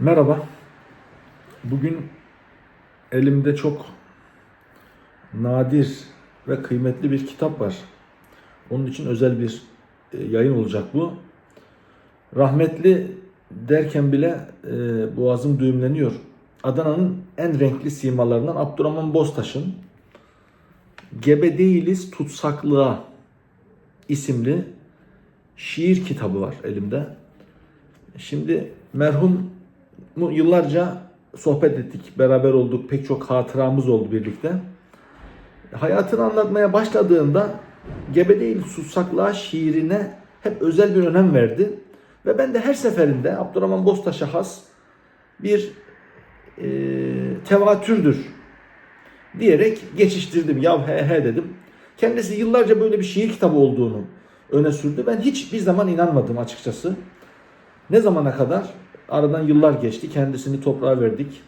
Merhaba. Bugün elimde çok nadir ve kıymetli bir kitap var. Onun için özel bir e, yayın olacak bu. Rahmetli derken bile e, boğazım düğümleniyor. Adana'nın en renkli simalarından Abdurrahman Boztaş'ın Gebe Değiliz Tutsaklığa isimli şiir kitabı var elimde. Şimdi merhum yıllarca sohbet ettik, beraber olduk, pek çok hatıramız oldu birlikte. Hayatını anlatmaya başladığında Gebe değil Sussaklığa şiirine hep özel bir önem verdi. Ve ben de her seferinde Abdurrahman Boztaş'a has bir e, tevatürdür diyerek geçiştirdim. Ya he he dedim. Kendisi yıllarca böyle bir şiir kitabı olduğunu öne sürdü. Ben hiçbir zaman inanmadım açıkçası. Ne zamana kadar? Aradan yıllar geçti. Kendisini toprağa verdik.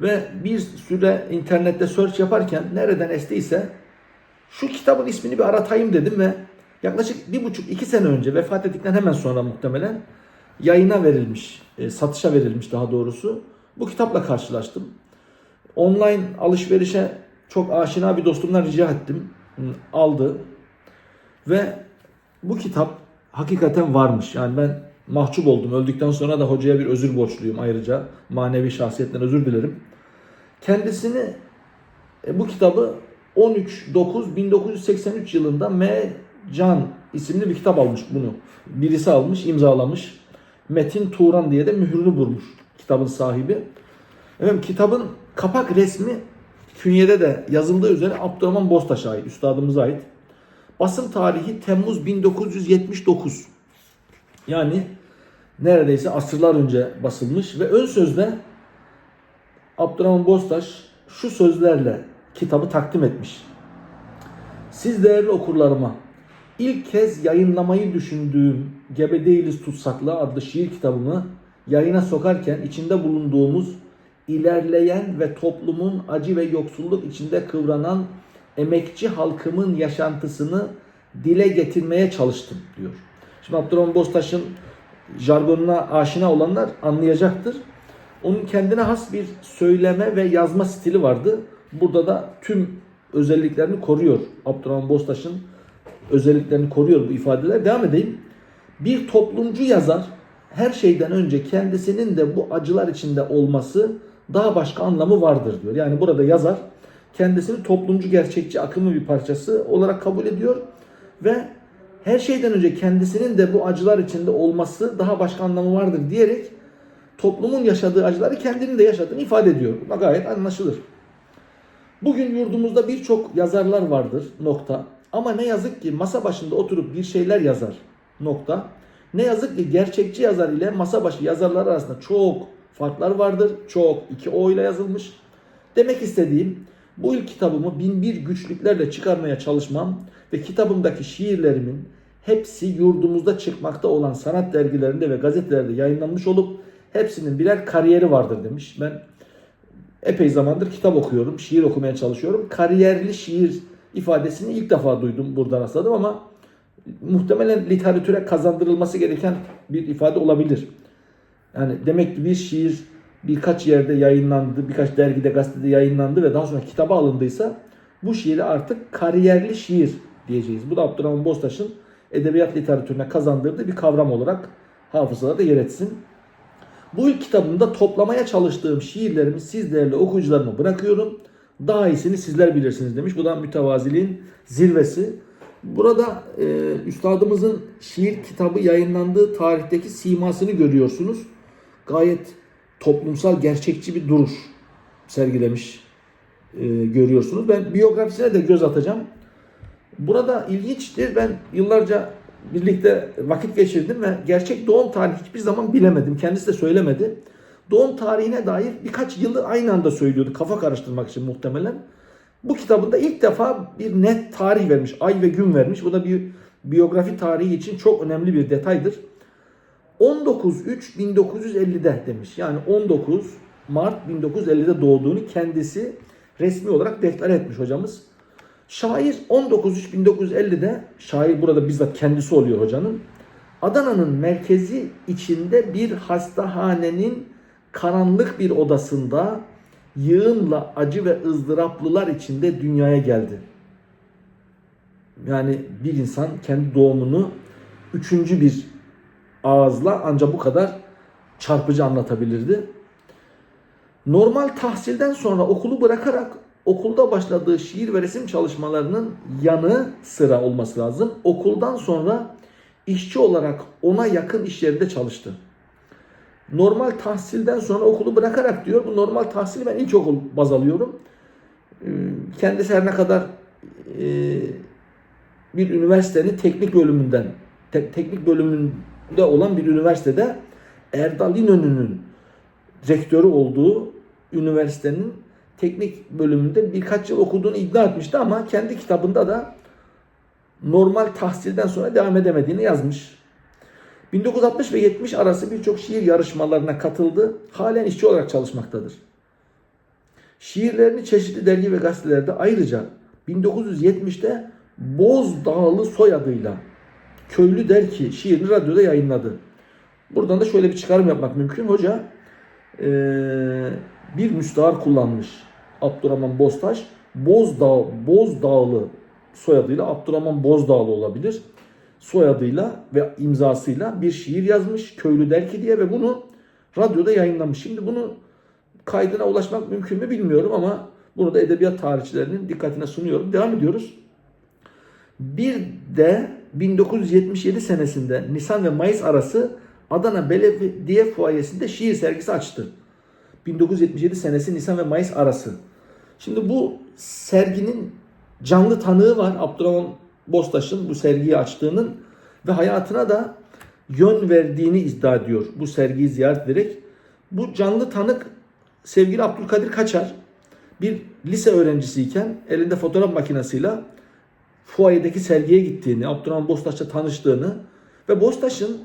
Ve bir süre internette search yaparken nereden estiyse şu kitabın ismini bir aratayım dedim ve yaklaşık bir buçuk iki sene önce vefat ettikten hemen sonra muhtemelen yayına verilmiş, e, satışa verilmiş daha doğrusu. Bu kitapla karşılaştım. Online alışverişe çok aşina bir dostumdan rica ettim. Aldı. Ve bu kitap hakikaten varmış. Yani ben mahcup oldum. Öldükten sonra da hocaya bir özür borçluyum ayrıca. Manevi şahsiyetten özür dilerim. Kendisini e, bu kitabı 13.9.1983 yılında M. Can isimli bir kitap almış bunu. Birisi almış, imzalamış. Metin Turan diye de mühürünü vurmuş kitabın sahibi. Evet, kitabın kapak resmi künyede de yazıldığı üzere Abdurrahman Boztaş'a ait, üstadımıza ait. Basım tarihi Temmuz 1979. Yani neredeyse asırlar önce basılmış ve ön sözde Abdurrahman Boztaş şu sözlerle kitabı takdim etmiş. Siz değerli okurlarıma ilk kez yayınlamayı düşündüğüm Gebe Değiliz Tutsaklı adlı şiir kitabımı yayına sokarken içinde bulunduğumuz ilerleyen ve toplumun acı ve yoksulluk içinde kıvranan emekçi halkımın yaşantısını dile getirmeye çalıştım diyor. Şimdi Abdurrahman Boztaş'ın jargonuna aşina olanlar anlayacaktır. Onun kendine has bir söyleme ve yazma stili vardı. Burada da tüm özelliklerini koruyor. Abdurrahman Boztaş'ın özelliklerini koruyor bu ifadeler. Devam edeyim. Bir toplumcu yazar her şeyden önce kendisinin de bu acılar içinde olması daha başka anlamı vardır diyor. Yani burada yazar kendisini toplumcu gerçekçi akımı bir parçası olarak kabul ediyor ve her şeyden önce kendisinin de bu acılar içinde olması daha başka anlamı vardır diyerek toplumun yaşadığı acıları kendinin de yaşadığını ifade ediyor. Bu gayet anlaşılır. Bugün yurdumuzda birçok yazarlar vardır nokta. Ama ne yazık ki masa başında oturup bir şeyler yazar nokta. Ne yazık ki gerçekçi yazar ile masa başı yazarlar arasında çok farklar vardır. Çok iki O ile yazılmış. Demek istediğim bu ilk kitabımı bin bir güçlüklerle çıkarmaya çalışmam ve kitabımdaki şiirlerimin hepsi yurdumuzda çıkmakta olan sanat dergilerinde ve gazetelerde yayınlanmış olup hepsinin birer kariyeri vardır demiş. Ben epey zamandır kitap okuyorum, şiir okumaya çalışıyorum. Kariyerli şiir ifadesini ilk defa duydum, burada rastladım ama muhtemelen literatüre kazandırılması gereken bir ifade olabilir. Yani demek ki bir şiir birkaç yerde yayınlandı, birkaç dergide, gazetede yayınlandı ve daha sonra kitaba alındıysa bu şiiri artık kariyerli şiir diyeceğiz. Bu da Abdurrahman Boztaş'ın edebiyat literatürüne kazandırdığı bir kavram olarak hafızada yer etsin. Bu ilk kitabımda toplamaya çalıştığım şiirlerimi siz değerli okuyucularıma bırakıyorum. Daha iyisini sizler bilirsiniz demiş. Bu da mütevaziliğin zirvesi. Burada e, üstadımızın şiir kitabı yayınlandığı tarihteki simasını görüyorsunuz. Gayet toplumsal gerçekçi bir duruş sergilemiş e, görüyorsunuz. Ben biyografisine de göz atacağım. Burada ilginçtir. Ben yıllarca birlikte vakit geçirdim ve gerçek doğum tarihi hiçbir zaman bilemedim. Kendisi de söylemedi. Doğum tarihine dair birkaç yılı aynı anda söylüyordu. Kafa karıştırmak için muhtemelen. Bu kitabında ilk defa bir net tarih vermiş. Ay ve gün vermiş. Bu da bir biyografi tarihi için çok önemli bir detaydır. 19.3.1950'de demiş. Yani 19 Mart 1950'de doğduğunu kendisi resmi olarak deklar etmiş hocamız. Şair 19.3.1950'de, şair burada bizzat kendisi oluyor hocanın. Adana'nın merkezi içinde bir hastahanenin karanlık bir odasında yığınla acı ve ızdıraplılar içinde dünyaya geldi. Yani bir insan kendi doğumunu üçüncü bir ağızla ancak bu kadar çarpıcı anlatabilirdi. Normal tahsilden sonra okulu bırakarak okulda başladığı şiir ve resim çalışmalarının yanı sıra olması lazım. Okuldan sonra işçi olarak ona yakın iş yerinde çalıştı. Normal tahsilden sonra okulu bırakarak diyor. Bu normal tahsili ben ilkokul baz alıyorum. Ee, Kendisi her ne kadar e, bir üniversitenin teknik bölümünden te- teknik bölümünde olan bir üniversitede Erdal İnönü'nün rektörü olduğu üniversitenin teknik bölümünde birkaç yıl okuduğunu iddia etmişti ama kendi kitabında da normal tahsilden sonra devam edemediğini yazmış. 1960 ve 70 arası birçok şiir yarışmalarına katıldı. Halen işçi olarak çalışmaktadır. Şiirlerini çeşitli dergi ve gazetelerde ayrıca 1970'te Bozdağlı soyadıyla Köylü der ki şiirini radyoda yayınladı. Buradan da şöyle bir çıkarım yapmak mümkün. Hoca eee, bir müstahar kullanmış. Abdurrahman Boztaş. Bozdağ, Bozdağlı soyadıyla Abdurrahman Bozdağlı olabilir. Soyadıyla ve imzasıyla bir şiir yazmış. Köylü der ki diye ve bunu radyoda yayınlamış. Şimdi bunu kaydına ulaşmak mümkün mü bilmiyorum ama bunu da edebiyat tarihçilerinin dikkatine sunuyorum. Devam ediyoruz. Bir de 1977 senesinde Nisan ve Mayıs arası Adana Belediye Fuayesi'nde şiir sergisi açtı. 1977 senesi Nisan ve Mayıs arası. Şimdi bu serginin canlı tanığı var Abdurrahman Bostaş'ın bu sergiyi açtığının ve hayatına da yön verdiğini iddia ediyor bu sergiyi ziyaret ederek. Bu canlı tanık sevgili Abdülkadir Kaçar bir lise öğrencisiyken elinde fotoğraf makinesiyle fuayedeki sergiye gittiğini, Abdurrahman Bostaş'la tanıştığını ve Bostaş'ın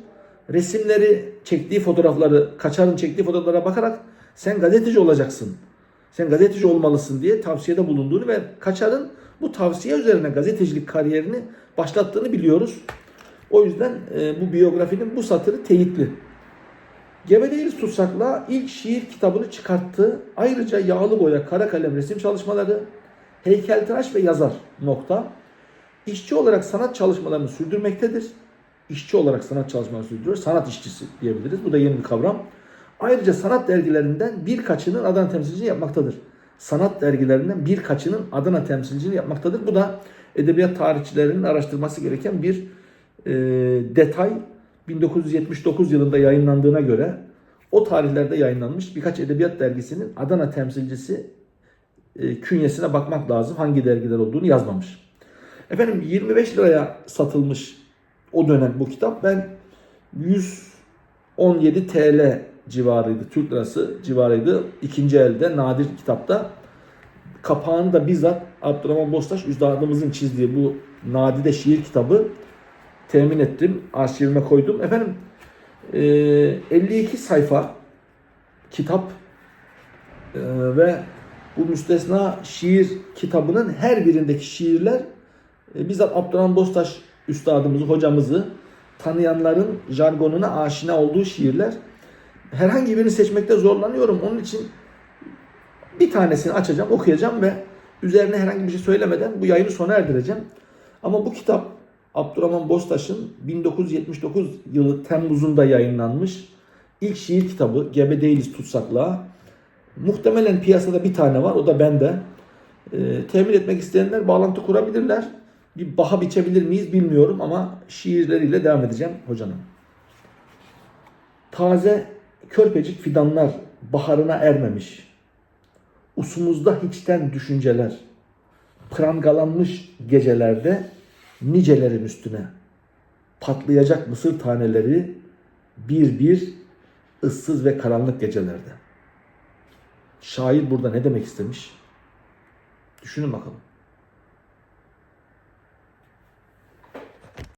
resimleri çektiği fotoğrafları, Kaçar'ın çektiği fotoğraflara bakarak sen gazeteci olacaksın, sen gazeteci olmalısın diye tavsiyede bulunduğunu ve Kaçar'ın bu tavsiye üzerine gazetecilik kariyerini başlattığını biliyoruz. O yüzden e, bu biyografinin bu satırı teyitli. Gebedeyiz Tutsak'la ilk şiir kitabını çıkarttı. Ayrıca yağlı boya, kara kalem resim çalışmaları, heykeltıraş ve yazar nokta. İşçi olarak sanat çalışmalarını sürdürmektedir. İşçi olarak sanat çalışmalarını sürdürüyor. Sanat işçisi diyebiliriz. Bu da yeni bir kavram. Ayrıca sanat dergilerinden birkaçının Adana temsilciliğini yapmaktadır. Sanat dergilerinden birkaçının Adana temsilciliğini yapmaktadır. Bu da edebiyat tarihçilerinin araştırması gereken bir e, detay. 1979 yılında yayınlandığına göre o tarihlerde yayınlanmış birkaç edebiyat dergisinin Adana temsilcisi e, künyesine bakmak lazım. Hangi dergiler olduğunu yazmamış. Efendim 25 liraya satılmış o dönem bu kitap. Ben 117 TL civarıydı. Türk lirası civarıydı. İkinci elde nadir kitapta. Kapağını da bizzat Abdurrahman Bostaş üstadımızın çizdiği bu nadide şiir kitabı temin ettim. Arşivime koydum. Efendim e, 52 sayfa kitap e, ve bu müstesna şiir kitabının her birindeki şiirler e, bizzat Abdurrahman Bostaş üstadımızı, hocamızı tanıyanların jargonuna aşina olduğu şiirler. Herhangi birini seçmekte zorlanıyorum. Onun için bir tanesini açacağım, okuyacağım ve üzerine herhangi bir şey söylemeden bu yayını sona erdireceğim. Ama bu kitap Abdurrahman Bostaş'ın 1979 yılı Temmuz'unda yayınlanmış ilk şiir kitabı Gebe Değiliz Tutsakla. Muhtemelen piyasada bir tane var, o da bende. Ee, temin etmek isteyenler bağlantı kurabilirler. Bir baha biçebilir miyiz bilmiyorum ama şiirleriyle devam edeceğim hocanın. Taze körpecik fidanlar baharına ermemiş. Usumuzda hiçten düşünceler. Prangalanmış gecelerde nicelerin üstüne. Patlayacak mısır taneleri bir bir ıssız ve karanlık gecelerde. Şair burada ne demek istemiş? Düşünün bakalım.